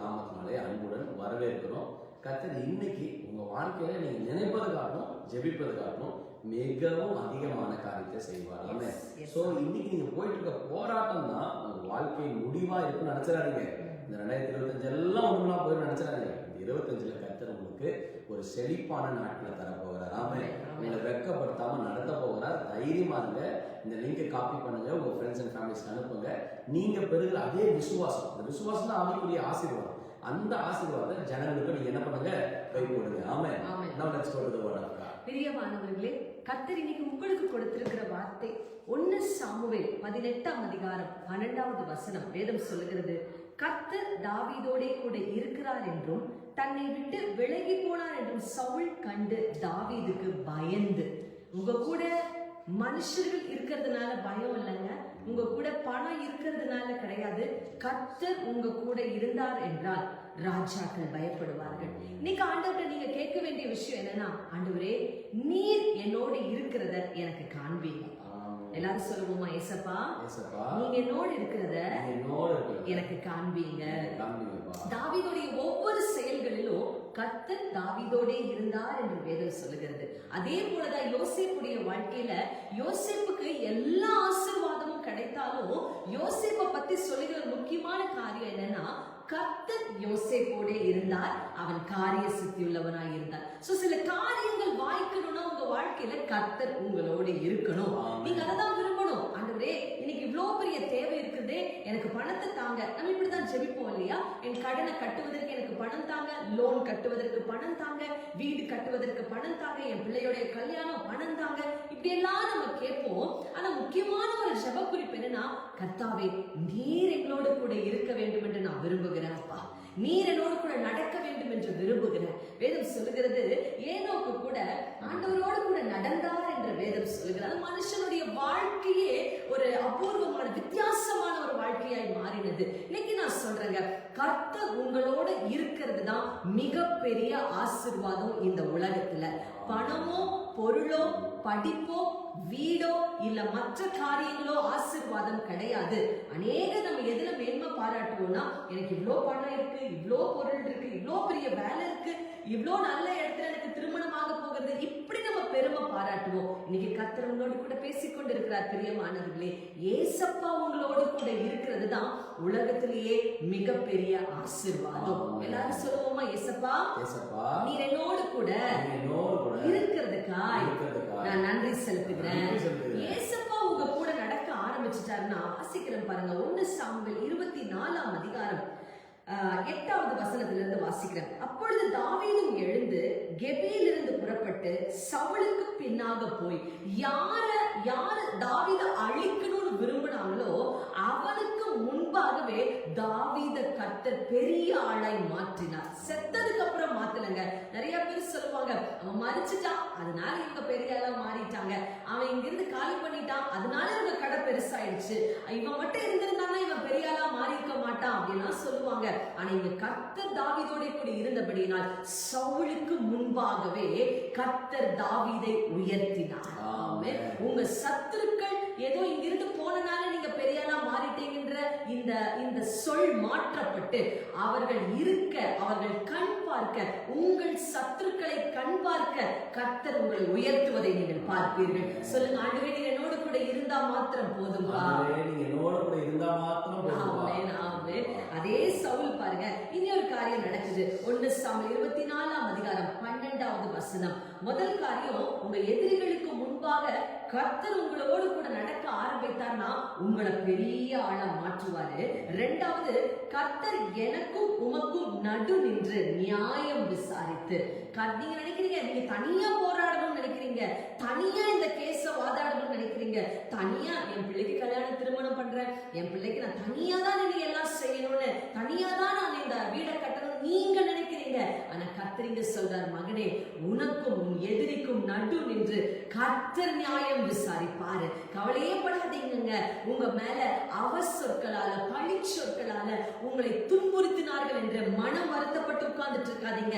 நாமத்தினாலே அன்புடன் வரவேற்கிறோம். கத்தர் இன்னைக்கு உங்க வாழ்க்கையில நீங்க நினைப்பது ஜெபிப்பது காட்டும் மிகவும் அதிகமான காரியத்தை செய்வார். சோ இன்னைக்கு நீங்க போயிட்டு இருக்க போராட்டம் தான் உங்க வாழ்க்கை முடிவா இருக்குன்னு நினைச்சிடாதீங்க. இந்த ரெண்டாயிரத்தி இருபத்தஞ்சு எல்லாம் ஒண்ணுனா போயிடும் நினைச்சிடாதீங்க. இருபத்தஞ்சுல கத்தர் உங்களுக்கு ஒரு செழிப்பான நாட்களை தர போகிறார் ஆமே உங்களை வெட்கப்படுத்தாம நடத்த போகிறார். தைரியமா இருங்க. இந்த லிங்கை காப்பி பண்ணுங்க உங்க ஃப்ரெண்ட்ஸ் அண்ட் ஃபேமிலிஸ்க்கு அனுப்புங்க. நீங்க பெறுகிற அதே விசுவாசம். அந்த விசுவாசம் தான் ஆவிக்குரிய ஆசீர்வாதம். அந்த ஆசீர்வாதம் ஜனங்களுக்கு நீங்க என்ன பண்ணுங்க? கை போடுங்க. ஆமே the word of God பிரியமானவர்களே கர்த்தர் இன்னைக்கு உங்களுக்கு கொடுத்திருக்கிற வார்த்தை. ஒன்னு சாமுவேல் பதினெட்டாம் அதிகாரம் பன்னெண்டாவது வசனம். வேதம் சொல்லுகிறது கர்த்தர் தாவீதோடே கூட இருக்கிறார் என்றும் தன்னை விட்டு விலகி போனார் என்றும் சவுல் கண்டு தாவீதுக்கு பயந்து. உங்க கூட மனுஷர்கள் இருக்கிறதுனால பயம் இல்லைங்க உங்க கூட பணம் இருக்கிறதுனால கிடையாது கர்த்தர் உங்க கூட இருந்தார் என்றால் ராஜாக்கள் பயப்படுவார்கள் இன்னைக்கு ஆண்டவர்கிட்ட நீங்க கேட்க வேண்டிய விஷயம் என்னன்னா ஆண்டவரே நீர் என்னோடு இருக்கிறத எனக்கு காண்பீங்க. எல்லாரும் சொல்லுவோமா ஏசப்பா நீங்க என்னோடு இருக்கிறத. எனக்கு காண்பீங்க. தாவீதுடைய ஒவ்வொரு செயல்களிலும் கர்த்தர் தாவிதோடே இருந்தார் என்று வேதம் சொல்லுகிறது. அதே போலதான் யோசிப்புடைய வாழ்க்கையில யோசேப்புக்கு எல்லா ஆசீர்வாதமும் கிடைத்தாலும் யோசிப்பை பத்தி சொல்லுகிற ஒரு முக்கியமான காரியம் என்னன்னா கர்த்தர் யோசேப்போடே இருந்தார் அவன் காரிய சித்தியுள்ளவனாய் இருந்தார். சோ சில காரியங்கள் வாய்க்கணும்னா வாழ்க்கையில கர்த்தர் உங்களோட இருக்கணும். நீங்க அதை தான் விரும்பணும். ஆண்டவரே இன்னைக்கு இவ்ளோ பெரிய தேவை இருக்குதே. எனக்கு பணத்தை தாங்க. நம்ம இப்படிதான் ஜெபிப்போம் இல்லையா? என் கடனை கட்டுவதற்கு எனக்கு பணம் தாங்க. லோன் கட்டுவதற்கு பணம் தாங்க. வீடு கட்டுவதற்கு பணம் தாங்க. என் பிள்ளையோடைய கல்யாணம் பணம் தாங்க. இப்படி எல்லாம் நம்ம கேட்போம். ஆனா முக்கியமான ஒரு ஜெப குறிப்பு என்னன்னா கர்த்தாவே நீர் எங்களோடு கூட இருக்க வேண்டும் என்று நான் விரும்புகிறேன் அப்பா. நீர் என்னோடு கூட நடக்க வேண்டும் என்று விரும்புகிறேன் வேதம் சொல்லுகிறது. ஏனோக்கு கூட ஆண்டவரோடு கூட நடந்தார் என்ற வேதம் சொல்லுகிறது. அது மனுஷனுடைய வாழ்க்கையே ஒரு அபூர்வமான வித்தியாசமான ஒரு வாழ்க்கையாய் மாறினது. இன்னைக்கு நான் சொல்றேங்க கர்த்தர் உங்களோட இருக்கிறது தான் மிகப்பெரிய ஆசிர்வாதம் இந்த உலகத்துல. பணமோ பொருளோ படிப்போ வீடோ இல்ல மற்ற காரியங்களோ ஆசிர்வாதம் கிடையாது. அநேக நம்ம எதுல மேன்மை பாராட்டுவோம்னா எனக்கு இவ்ளோ பணம் இருக்கு இவ்ளோ பொருள் இருக்கு இவ்வளோ பெரிய வேலை இருக்கு இவ்ளோ நல்ல இடத்துல எனக்கு திரும்ப போகிறது இப்படி நம்ம பெருமை பாராட்டுவோம் இன்னைக்கு கர்த்தர் உங்களோடு கூட பேசிக்கொண்டு இருக்கிறார் பிரியமானவர்களே. ஏசப்பா உங்களோடு கூட இருக்கிறது தான் உலகத்திலேயே மிகப்பெரிய ஆசிர்வாதம். எல்லாரும் சொல்லுவோமா ஏசப்பா? நீர் என்னோடு கூட இருக்கிறதுக்காய். நான் நன்றி செலுத்துகிறேன். ஏசப்பா உங்க கூட நடக்க ஆரம்பிச்சிட்டாருன்னா வாசிக்கிறேன் பாருங்க. ஒன்னு சாமுவேல் இருபத்தி நாலாம் அதிகாரம் எட்டாவது வசனத்திலிருந்து வாசிக்கிறேன். அப்பொழுது தாவீதும் எழுந்து கெபியிலிருந்து புறப்பட்டு சவளுக்கு பின்னாக போய் யார யார் தாவீத அழிக்கணும்னு விரும்பினாங்களோ அவனுக்கு முன்பாகவே தாவீத கர்த்தர் பெரிய ஆளாய் மாற்றினார். செத்ததுக்கு அப்புறம் மாத்தலங்க. நிறைய பேர் சொல்லுவாங்க அவன் மறிச்சுட்டான். அதனால இவங்க பெரிய ஆளா மாறிட்டாங்க. அவன் இங்கிருந்து காலி பண்ணிட்டான். அதனால இவங்க கடை பெருசாயிடுச்சு. இவன் மட்டும் இருந்திருந்தானா இவன் பெரிய ஆளா மாறி இருக்க மாட்டான் அப்படின்லாம் சொல்லுவாங்க. ஆனா இங்க கர்த்தர் தாவீதோட கூட இருந்தபடியினால் சவுலுக்கு முன்பாகவே கர்த்தர் தாவீதை உயர்த்தினார். உங்க சத்துருக்கள் ஏதோ இங்கிருந்து போனனால மாறிட்டீங்கன்ற இந்த இந்த சொல் மாற்றப்பட்டு அவர்கள் இருக்க அவர்கள் கண் பார்க்க உங்கள் சத்துருக்களை கண் பார்க்க கர்த்தர் உங்களை உயர்த்துவதை நீங்கள் பார்ப்பீர்கள். சொல்லுங்க ஆண்டவே நீங்க என்னோடு கூட இருந்தா மாத்திரம் போதும்பா? நீங்க என்னோட கூட இருந்தா மாத்திரம். அதே சவுல் பாருங்க இனி ஒரு காரியம் நடக்குது. ஒன்னு சாமல் இருபத்தி நாலாம் அதிகாரம் பன்னெண்டாவது வசனம். முதல் காரியம் உங்க எதிரிகளுக்கு முன்பாக கர்த்தர் உங்களோடு கூட நடக்க ஆரம்பித்தார்னா உங்களை பெரிய ஆளா மாற்றுவாரு. ரெண்டாவது கர்த்தர் எனக்கும் உமக்கும் நடு நின்று நியாயம் விசாரித்து நீங்க நினைக்கிறீங்க நீங்க தனியா போராடணும்னு நினைக்கிறீங்க தனியா இந்த கேஸ வாதாடணும்னு நினைக்கிறீங்க தனியா என் பிள்ளைக்கு கல்யாணம் திருமணம் பண்றேன் என் பிள்ளைக்கு நான் தனியா தான் நீ எல்லாம் செய்யணும்னு தனியா தான் நான் இந்த வீடை கட்டணும் நீங்க நினைக்கிறீங்க. ஆனா கத்தரிங்க சொல்றார் மகனே உனக்கும் உன் எதிரிக்கும் நடு நின்று கத்தர் நியாயம் விசாரிப்பாரு. கவலையே படாதீங்கங்க உங்க மேல அவர் சொற்களால பழி சொற்களால உங்களை துன்புறுத்தினார்கள் என்று மனம் வருத்தப்பட்டு உட்கார்ந்துட்டு இருக்காதீங்க.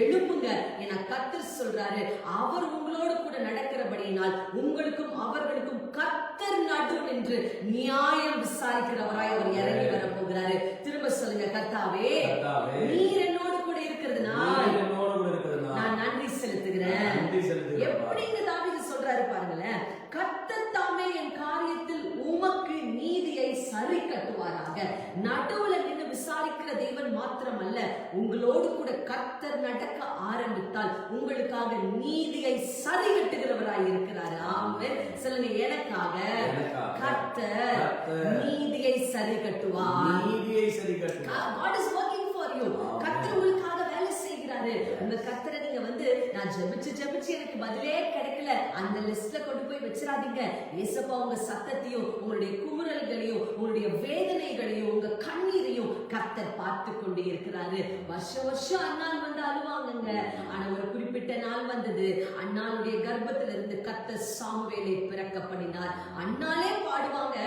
எழுப்புங்க. என கத்தர் சொல்றாரு. அவர் உங்களோடு கூட நடக்கிறபடியினால் உங்களுக்கும் அவர்களுக்கும் கத்தர் என்று நியாயம் விசாரிக்கிறவராய் அவர் இறங்கி வர போகிறாரு திரும்ப சொல்லுங்க கத்தாவே நீர் என்னோடு கூட இருக்கிறதுனால் நான் நன்றி செலுத்துகிறேன். எப்படிங்க தாவித சொல்றாரு பாருங்களேன் கத்த தாமே என் காரியத்தில் உமக்கு நீதியை சரி கட்டுவாராக. நடு கர்த்தாவே தேவன் மாத்திரமல்ல உங்களோடு கூட கர்த்தர் நடக்க ஆரம்பித்தால் உங்களுக்காக நீதியை சரிகட்டுகிறவராய் இருக்கிறார். ஆமென். சொல்லுங்க எனக்காக கர்த்தர் நீதியை சரி கட்டுவார் நீதியை சரி கட்டுவார் God is working for you. Amen. கர்த்தர் உங்களுக்காக வேலை செய்கிறாரு. உங்க கர்த்தரை நீங்க வந்து நான் ஜெபிச்சு ஜெபிச்சு எனக்கு பதிலே கிடைக்கல. அந்த லிஸ்ட்ல கொண்டு போய் வச்சிடாதீங்க. ஏசப்பா உங்க சத்தத்தையும் உங்களுடைய குமுறல்களையும் உங்களுடைய வேதனைகளையும் உங்க கண்ணீரையும் கர்த்தர் பார்த்து கொண்டு இருக்கிறாரு வருஷ வருஷம் அண்ணால் வந்து அழுவாங்கங்க. ஆனா ஒரு குறிப்பிட்ட நாள் வந்தது. அண்ணாளுடைய கர்ப்பத்துல இருந்து கர்த்தர் சாமுவேலை பிறக்க பண்ணினார் அண்ணாலே பாடுவாங்க.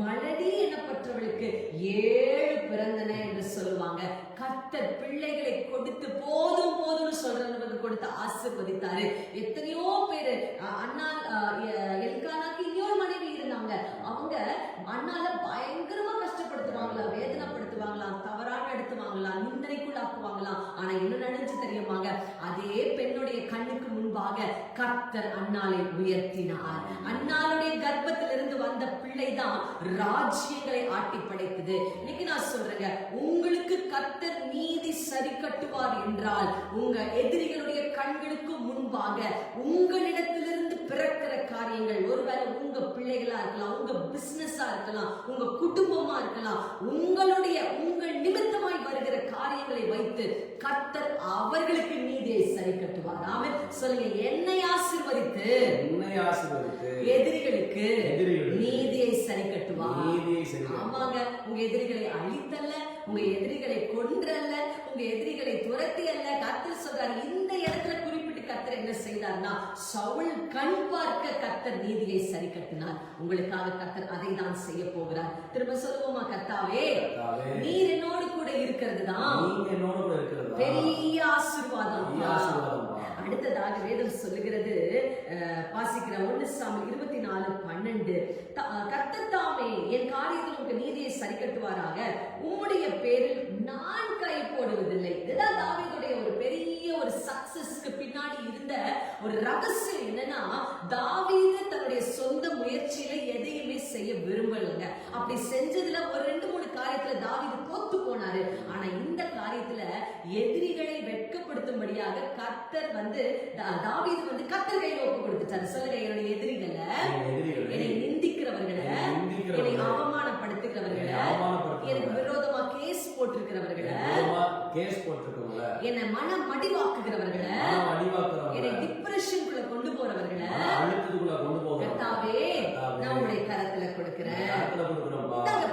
மலடி எனப்பட்டவளுக்கு ஏழு பிறந்தன என்று சொல்லுவாங்க. கர்த்தர் பிள்ளைகளை கொடுத்து போதும் போதும்னு சொல்றவங்களுக்கு கொடுத்து ஆசிர்வதித்தாரு. எத்தனையோ பேரு அஹ், அண்ணா அஹ், எல்கானாக்கு இன்னொரு மனைவி இருந்தாங்க. அவங்க கண்ணுக்கு முன்பாக கர்த்தர் அண்ணாலை உயர்த்தினார். அண்ணாளுடைய கர்ப்பத்திலிருந்து வந்த பிள்ளைதான் ராஜ்யங்களை ஆட்டி படைத்தது. இன்னைக்கு நான் சொல்றேங்க உங்களுக்கு கர்த்தர் நீதி சரி கட்டுவார் என்றால் உங்க எதிரிகளுடைய கண்களுக்கு முன்பாக உங்களிடத்திலிருந்து பிறக்கிற காரியங்கள் ஒருவேளை உங்க பிள்ளைகளா இருக்கலாம் உங்க பிசினஸா இருக்கலாம் உங்க குடும்பமா இருக்கலாம் உங்களுடைய உங்கள் நிமித்தமாய் வருகிற காரியங்களை வைத்து கர்த்தர் அவர்களுக்கு நீதியை சரி கட்டுவார். ஆமென். சொல்லுங்க என்னை ஆசீர்வதித்து உன்னை ஆசீர்வதித்து எதிரிகளுக்கு நீதியை சரி கட்டுவார். நீதியை சரி. ஆமாங்க உங்க எதிரிகளை அழித்தல்ல உங்க எதிரிகளை கொன்றல்ல உங்க எதிரிகளை துரத்தி அல்ல கர்த்தர் சொல்றாரு இந்த இடத்துல குறிப்பிட்டு கர்த்தர் என்ன செய்தார்னா சவுல் கண் பார்க்க கர்த்தர் நீதியை சரி கட்டினார். உங்களுக்காக கர்த்தர் அதை தான் செய்ய போகிறார். திரும்ப சொல்லுவோமா கர்த்தாவே, நீர் இருக்கிறது? தான் பெரிய ஆசீர்வாதம். அடுத்ததாக வேதம் சொல்லுகிறது வாசிக்கிற ஒன்னு சாமி இருபத்தி நாலு பன்னெண்டு. த- அஹ், கர்த்தர் தாமே என் காரியத்தில் உங்க நீதியை சரி கட்டுவாராக உம்முடைய பேரில் நான் கை போடுவதில்லை. இதுதான் தாவீதுடைய ஒரு பெரிய ஒரு சக்சஸ்க்கு பின்னாடி இருந்த ஒரு ரகசியம் என்னன்னா தாவீது தன்னுடைய சொந்த முயற்சியில எதையுமே செய்ய விரும்பலைங்க. அப்படி செஞ்சதுல ஒரு ரெண்டு மூணு காரியத்துல தாவீது போனாரு ஆனா இந்த காரியத்துல எதிரிகளை வெட்கப்படுத்தும்படியாக கர்த்தர் வந்து தாவீது வந்து கர்த்தர் கையில ஒப்பு கொடுத்துட்டாரு. சொல்லுங்க என்னுடைய எதிரிகளை. என் எதிரிகளை, என்னை நிந்திக்கிறவர்களை. என்னை அவமானப்படுத்துகிறவர்களை. எனக்கு விரோதமா கேஸ் போட்டிருக்கிறவர்களை. கேஸ் போட்டிருக்கவங்கள, என்னை மனம் மடிவாக்குகிறவர்களை என்னை டிப்ரெஷனுக்குள்ள கொண்டு போறவர்களை மன அழுத்தத்துக்குள்ள கொண்டு கர்த்தாவே, நான் உடைய கரத்துல கொடுக்கிறேன்.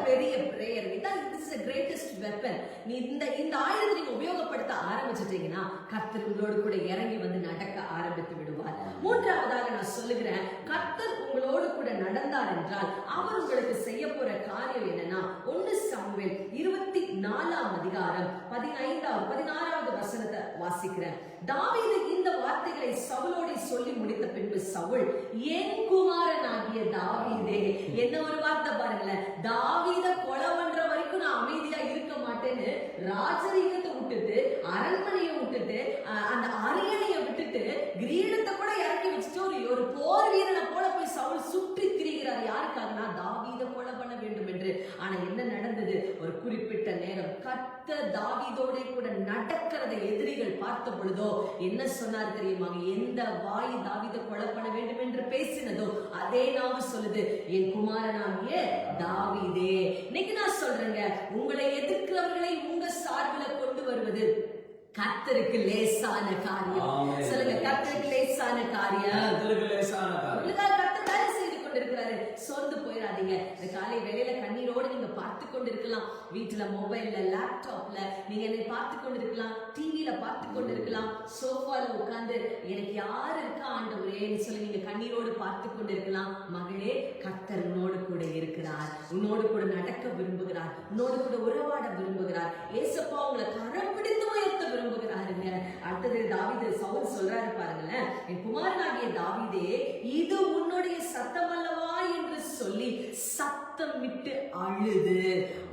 பெரிய பிரேயர் இதான் இஸ் a கிரேட்டஸ்ட் வெப்பன் நீ இந்த இந்த ஆயுதத்தை நீங்க உபயோகப்படுத்த ஆரம்பிச்சிட்டீங்கன்னா கர்த்தர் உங்களோடு கூட இறங்கி வந்து நடக்க ஆரம்பித்து விடுவார். மூன்றாவதாக நான் சொல்லுகிறேன் கர்த்தர் உங்களோடு கூட நடந்தார் என்றால் அவர் உங்களுக்கு செய்ய போற காரியம் என்னன்னா ஒன்னு சாமுவேல் இருபத்தி நாலாம் அதிகாரம் பதினைந்தாவது பதினாறாவது வசனத்தை வாசிக்கிறேன். தாவீது இந்த வார்த்தைகளை சவுலோடு சொல்லி முடித்த பின்பு சவுல் என் குமாரன் ஆகிய தாவீதே. என்ன ஒரு வார்த்தை பாருங்களேன் தாவீத கொலை பண்ற வரைக்கும் நான் அமைதியா இருக்க மாட்டேன்னு ராஜரீகத்தை விட்டுட்டு அரண்மனையை விட்டுட்டு அந்த அரியணையை விட்டுட்டு கிரீடத்தை கூட இறக்கி வச்சுட்டு ஒரு ஒரு போர் வீரனை போல போய் சவுல் சுற்றி திரிகிறார். யாருக்காகனா? தாவ வேண்டும் என்று ஆனா என்ன நடந்தது? ஒரு குறிப்பிட்ட நேரம் கத்த தாவீதோட கூட நடக்கிறதை எதிரிகள் பார்த்த பொழுதோ என்ன சொன்னார் தெரியுமா எந்த வாய் தாவீத கொலை பண்ண வேண்டும் என்று பேசினதோ அதே நாவு சொல்லுது என் குமாரனாகிய தாவீதே இன்னைக்கு நான் சொல்றேங்க உங்களை எதிர்க்கிறவர்களை உங்க சார்பில கொண்டு வருவது கர்த்தருக்கு லேசான காரியம். சொல்லுங்க கர்த்தருக்கு லேசான காரியம் கர்த்தருக்கு லேசான காரியம். உங்களுக்காக கர்த்தர் வேலை செய்து கொண்டிருக்கிறாரு சோர்ந்து போயிடாதீங்க இந்த காலை வேலையில கண்ணீரோடு நீங்க பார்த்து கொண்டு இருக்கலாம் வீட்டுல மொபைல்ல லேப்டாப்ல நீங்க என்னை பார்த்து கொண்டிருக்கலாம். டிவியில பார்த்து கொண்டிருக்கலாம். சோஃபால உட்கார்ந்து எனக்கு யார் இருக்கா ஆண்டவரேன்னு சொல்லி நீங்க கண்ணீரோடு பார்த்து கொண்டு இருக்கலாம் மகளே கத்தர் உன்னோடு கூட இருக்கிறார். உன்னோடு கூட நடக்க விரும்புகிறார். உன்னோடு கூட உறவாட விரும்புகிறார். ஏசப்பா உங்களை கரம் பிடித்து உயர்த்த விரும்புகிறாருங்க. போது தாவிது சவுல் சொல்றாரு பாருங்களேன். என் குமாரனாகிய தாவிதே இது உன்னுடைய சத்தம் அல்லவா என்று சொல்லி சத்தம் விட்டு அழுது.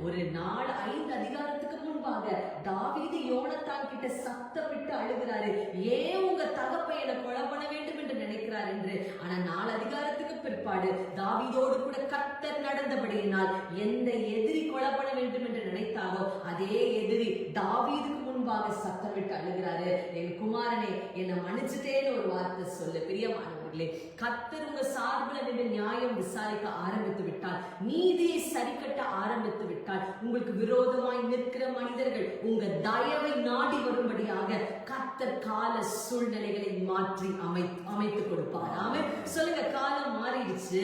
ஒரு நாள் ஐந்து அதிகாரத்துக்கு முன்பாக தாவிது யோனத்தான் கிட்ட சத்தம் விட்டு அழுகிறாரு. ஏன் உங்க தகப்பை என கொலை பண்ண வேண்டும் என்று நினைக்கிறார் என்று. ஆனா நாலு அதிகாரத்துக்கு பிற்பாடு தாவிதோடு கூட கத்தர் நடந்தபடியினால் எந்த எதிரி கொலை பண்ண வேண்டும் என்று நினைத்தாரோ அதே எதிரி தாவீதுக்கு முன்பாக சத்தமிட்டு அழுகிறாரு. என் குமாரனே என்னை மன்னிச்சுட்டேன்னு ஒரு வார்த்தை சொல்லு. பிரியமானவர்களே கர்த்தர் உங்க சார்பில் நியாயம் விசாரிக்க ஆரம்பித்து விட்டால் நீதியை சரிக்கட்ட ஆரம்பித்து விட்டால் உங்களுக்கு விரோதமாய் நிற்கிற மனிதர்கள் உங்க தயவை நாடி வரும்படியாக கர்த்தர் கால சூழ்நிலைகளை மாற்றி அமை அமைத்து கொடுப்பார். ஆமென். சொல்லுங்க காலம் மாறிடுச்சு.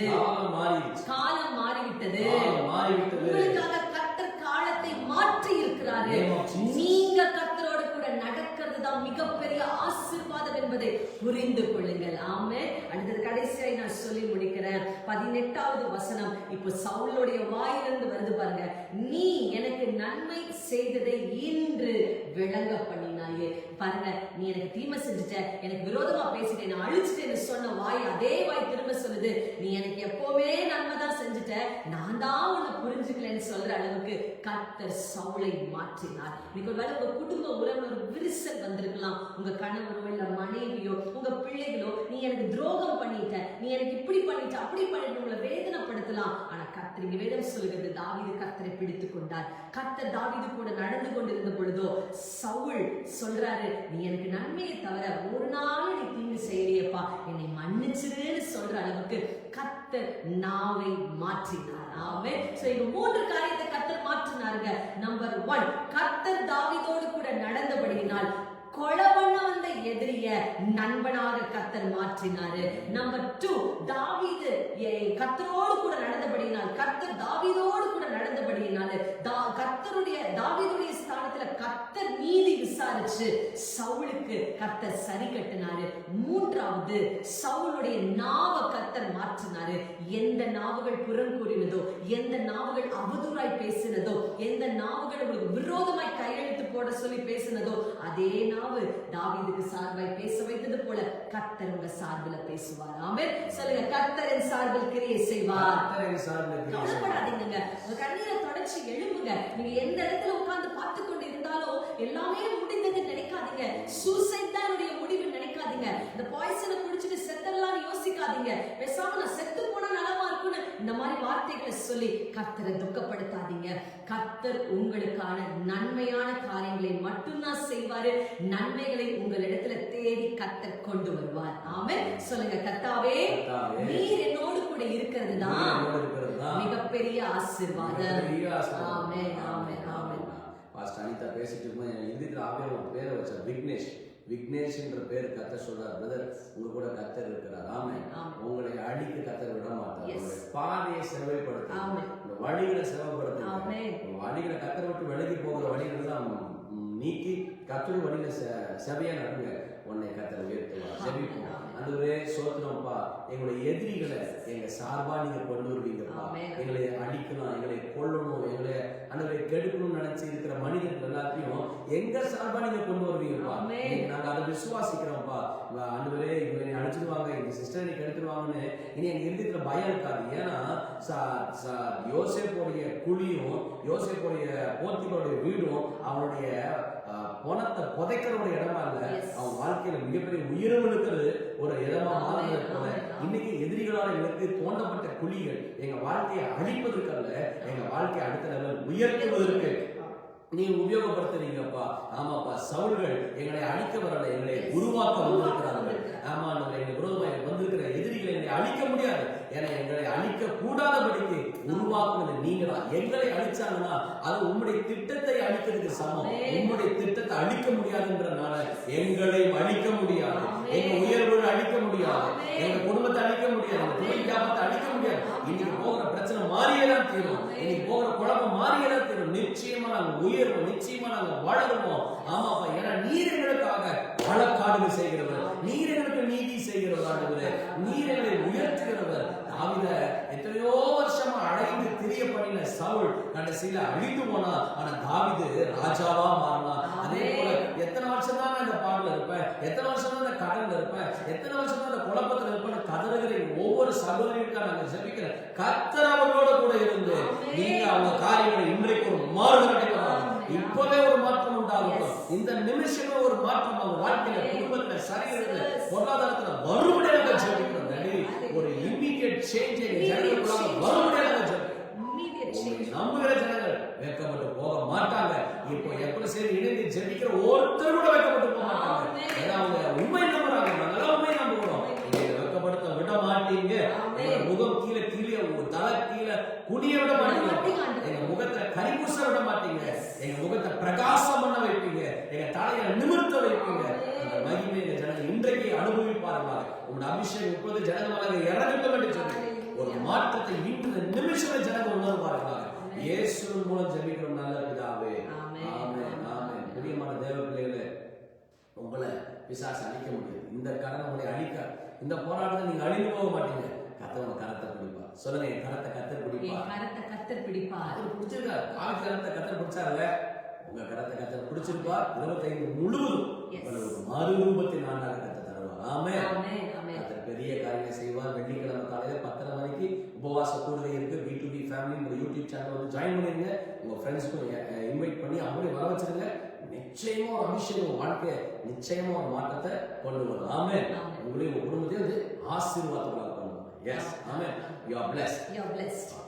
காலம் மாறிவிட்டது. உங்களுக்காக கர்த்தர் காலத்தை மாற்றி இருக்கிறாரு. நீங்க கர்த்தரோட கூட நடக்கிறது தான் மிகப்பெரிய ஆசிர்வாதம் என்பதை புரிந்து கொள்ளுங்கள். ஆமே அடுத்தது கடைசியாய் நான் சொல்லி முடிக்கிறேன். பதினெட்டாவது வசனம். இப்போ சவுளுடைய வாயிலிருந்து வருது பாருங்க. நீ எனக்கு நன்மை செய்ததை இன்று விளங்க பண்ணினாயே பாருங்க நீ எனக்கு தீமை செஞ்சுட்ட. எனக்கு விரோதமா பேசிட்டேன் நான் அழிச்சிட்டேன்னு சொன்ன வாய் அதே வாய் திரும்ப சொல்லுது. நீ எனக்கு எப்பவுமே நன்மை தான் செஞ்சுட்ட. நான் தான் உன்னை புரிஞ்சுக்கலன்னு சொல்ற அளவுக்கு கத்தர் சவுளை மாற்றினார். இன்னைக்கு ஒருவேளை உங்க குடும்ப உறவு விரிசல் வந்திருக்கலாம். உங்க கணவரோ இல்ல மனைவியோ உங்க பிள்ளைகளோ நீ எனக்கு துரோகம் பண்ணிட்ட நீ எனக்கு இப்படி பண்ணிட்ட அப்படி பண்ணிட்டு உங்களை வேதனைப்படுத்தலாம். ஆனா கத்திரி வேதம் சொல்கிறது தாவீது கத்தரை பிடித்து கொண்டார். கத்த தாவிது கூட நடந்து கொண்டிருந்த பொழுதோ சவுல் சொல்றாரு நீ எனக்கு நன்மையை தவிர ஒரு நாள் நீ தீங்கு செய்யலையப்பா. என்னை மன்னிச்சிருன்னு சொல்ற அளவுக்கு கத்தர் நாவை மாற்றினார். ஆமே சோ மூன்று காரியத்தை கத்தர் மாற்றினாருங்க. நம்பர் ஒன் கர்த்தர் தாவிதோடு கூட நடந்தபடியினால் கொலை பண்ண வந்த எதிரிய நண்பனாக கர்த்தர் மாற்றினாரு. நம்பர் டூ தாவீது கத்தரோடு கூட நடந்தபடியினால் கர்த்தர் தாவீதோடு கூட நடந்தபடியினால தா- கர்த்தருடைய தாவீதுடைய ஸ்தானத்துல கர்த்தர் நீதி விசாரிச்சு சவுளுக்கு கர்த்தர் சரி கட்டினாரு. மூன்றாவது சவுளுடைய நாவ கத்தர் மாற்றினாரு. எந்த நாவுகள் புறம் கூறினதோ எந்த நாவுகள் அவதூறாய் பேசினதோ எந்த நாவுகள் உங்களுக்கு விரோதமாய் கையெழுத்து போட சொல்லி பேசினதோ அதே நாவு தாவீதுக்கு சார்பாய் பேச வைத்தது போல கர்த்தர் உங்க சார்பில் பேசுவார். ஆமென். சொல்லுங்க கர்த்தரின் சார்பில் கிரியை செய்வார். கவலைப்படாதீங்க உங்க கண்ணீரை தொடச்சு எழும்புங்க. நீங்க எந்த இடத்துல உட்கார்ந்து பார்த்து கொண்டு இருந்தாலும் எல்லாமே முடிந்தது நினைக்காதீங்க. சூசைட் தான் என்னுடைய முடிவு நினைக்காதீங்க இந்த பாய்சனை குடிச்சிட்டு செத்தெல்லாம் யோசிக்காதீங்க. பேசாம நான் செத்து போனா நலமா இருக்கும்னு இந்த மாதிரி வார்த்தைகளை சொல்லி கர்த்தரை துக்கப்படுத்தாதீங்க. கர்த்தர் உங்களுக்கான நன்மையான காரியங்களை மட்டும்தான் செய்வாரு. நன்மைகளை உங்களிடத்துல தேடி கர்த்தர் கொண்டு வருவார். ஆமென். சொல்லுங்க கர்த்தாவே, நீர் என்னோடு கூட இருக்கிறது தான் மிகப்பெரிய ஆசீர்வாதம். ஆமென் ஆமென் ஆமென். பாஸ்டர் அனிதா பேசிட்டு இருக்கிற ஆவியான ஒரு பேரை வச்சார். விக்னேஷ். விக்னேஷ்ன்ற பேர் கத்தர் சொல்றார் பிரதர் உங்க கூட கத்தர் இருக்கிறார். ஆமே. உங்களை அடிக்க கத்தர் விட மாட்டார் பாதையை செவைப்படுத்த ஆமென். இந்த வழிகளை செவைப்படுத்த ஆமென். வழிகளை கத்தரை விட்டு விலகி போகிற வழிகளை ம், நீக்கி கத்தரு வழியில செவையா நடங்க உன்னை கத்தர் உயர்த்துவார். செபிப்போம். அதுவே சோத்திரம்ப்பா. எங்களுடைய எதிரிகளை எங்க சார்பா நீங்க கொண்டு வருவீங்கப்பா. எங்களை அடிக்கணும் எங்களை கொல்லணும் எங்களை அந்தவரை கெடுக்கணும்னு நினைச்சு இருக்கிற மனிதர்கள் எல்லாத்தையும் எங்க சார்பா நீங்க கொண்டு வருவீங்கப்பா நாங்க அதை விசுவாசிக்கிறோம்ப்பா. அந்தவரே இவங்க என்னை அடிச்சிடுவாங்க இந்த சிஸ்டர் நீ கெடுத்துருவாங்கன்னு இனி எங்க இருந்துக்கிற பயம் இருக்காது. ஏன்னா யோசேப்புடைய குழியும் யோசேப்புடைய போத்திகளுடைய வீடும் அவனுடைய பணத்தை புதைக்கிற ஒரு இடமா இல்ல. அவன் வாழ்க்கையில மிகப்பெரிய உயர்வுகளுக்கு ஒரு இடமா ஆமென். மாறுறது போல. இன்னைக்கு எதிரிகளால் எங்களுக்கு தோண்டப்பட்ட குழிகள் எங்க வாழ்க்கையை அழிப்பதற்கல்ல எங்க வாழ்க்கையை அடுத்த லெவல் உயர்த்துவதற்கு நீ உபயோகப்படுத்துறீங்கப்பா ஆமாப்பா சவுல்கள் எங்களை அழிக்க வரல எங்களை. உருவாக்க வந்திருக்கிறார்கள். ஆமா நம்ம எங்க விரோதமாக வந்திருக்கிற எதிரிகளை எங்களை அழிக்க முடியாது ஏன்னா எங்களை அழிக்க கூடாதபடிக்கு உருவாக்குனது நீங்க தான் எங்களை அழிச்சாங்கன்னா அது உம்முடைய திட்டத்தை அழிக்கிறதுக்கு சமம். உம்முடைய திட்டத்தை அழிக்க முடியாதுன்றனால எங்களை அழிக்க முடியாது. எங்க உயர்வுகளை அழிக்க முடியாது. எங்க குடும்பத்தை அழிக்க முடியாது. எங்க தொழில் வியாபாரத்தை அழிக்க முடியாது. இன்னைக்கு போகிற பிரச்சனை மாறியெல்லாம் தீரும். இன்னைக்கு போகிற குழப்பம் மாறியெல்லாம் தீரும். நிச்சயமா நாங்க உயர்வோம். நிச்சயமா நாங்க வளருவோம். ஆமாப்பா. ஏன்னா நீர் எங்களுக்காக. வழக்காடுகள் செய்கிறவர். நீர் எங்களுக்கு நீதி செய்கிறவர் நீர் எங்களை உயர்த்துகிறவர். தாவித எத்தனையோ வருஷமா அடைந்து திரிய பண்ணின சவுல் கடைசியில அழிந்து போனா ஆனா தாவிது ராஜாவா மாறினா அதே போல எத்தனை வருஷம் தான் நான் இந்த பாடல இருப்பேன் எத்தனை வருஷம் தான் இந்த கடல்ல இருப்பேன் எத்தனை வருஷம் தான் இந்த குழப்பத்துல இருப்பேன் கதறுகிற ஒவ்வொரு சகோதரிக்கா நாங்க ஜெபிக்கிறேன் கத்தர் அவர்களோட கூட இருந்து. நீங்க அவங்க காரியங்களை இன்றைக்கு ஒரு மாறுதல் கிடைக்கலாம் இப்பவே ஒரு இந்த நிமிஷமே ஒரு மாற்றம் அவங்க வாழ்க்கையில. குடும்பத்துல Yes. பொருளாதாரத்துல வரும்படியாக ஜெபிக்கிறோம் டாடி ஒரு இம்மீடியட் சேஞ்ச் எங்க ஜெபிக்கிறோம். நம்புகிற ஜனங்கள் வெட்கப்பட்டு போக மாட்டாங்க. இப்போ எப்ப சரி இணைந்து ஜெபிக்கிற ஒருத்தர் கூட வெட்கப்பட்டு போக மாட்டாங்க. ஏன்னா அவங்க உண்மை நம்புறாங்க. நாங்கெல்லாம் உண்மை நம்புகிறோம். வெட்கப்படுத்த விட மாட்டீங்க. முகம் கீழே கீழே தலை கீழே குனிய விட மாட்டீங்க. எங்க முகத்தை கரிபூச விட மாட்டீங்க Yes. எங்க முகத்தை பிரகாசம் பண்ண வைப்பீங்க எங்க தலையை நிமிர்த்த வைப்பீங்க Amen. அந்த மகிமை எங்க ஜனங்கள் இன்றைக்கு அனுபவிப்பார்களா உங்க அபிஷேகம் இப்பொழுது ஜனங்களாக இறங்கட்டும் என்று சொல்லி. ஒரு மாற்றத்தை இன்று நிமிஷமே ஜனங்கள் உணர்வார்களா இயேசுவின் மூலம் ஜெபிக்கிறோம் நல்ல பிதாவே. ஆமென் ஆமென். பிரியமான தேவ பிள்ளைகளே உங்களை பிசாசு அழிக்க முடியாது. இந்த கடன் உங்களை அழிக்க. இந்த போராட்டத்தை நீங்க அழிந்து போக மாட்டீங்க. கத்தவங்க கரத்தை பிடிப்பா சொல்லுங்க என் கரத்தை கத்தர் பிடிப்பா கரத்தை கத்தர் பிடிப்பார். அவர் பிடிச்சிருக்காரு. காலத்து கரத்தை கத்தர் பிடிச்சாருல உங்க கரத்தை கத்தர் பிடிச்சிருப்பா இருபத்தைந்து முழுவதும். ஒரு மறுரூபத்தின் ஆண்டாக ஆமே பெரிய காரியங்களை செய்வார். வெள்ளிக்கிழமை காலையில பத்தரை மணிக்கு உபவாச கூடுகை இருக்கு. பி டு பி ஃபேமிலி உங்க யூடியூப் சேனல் வந்து ஜாயின் பண்ணிருங்க. உங்க ஃப்ரெண்ட்ஸ்க்கும் இன்வைட் பண்ணி அவங்களே வர வச்சிருங்க. நிச்சயமா அபிஷேகம் வாழ்க்கைய நிச்சயமா ஒரு மாற்றத்தை கொண்டு வரும். ஆமே. உங்களையும் உங்க குடும்பத்தையும் வந்து ஆசீர்வாதங்களாக கொண்டு வரும். Yes amen you are blessed You are blessed.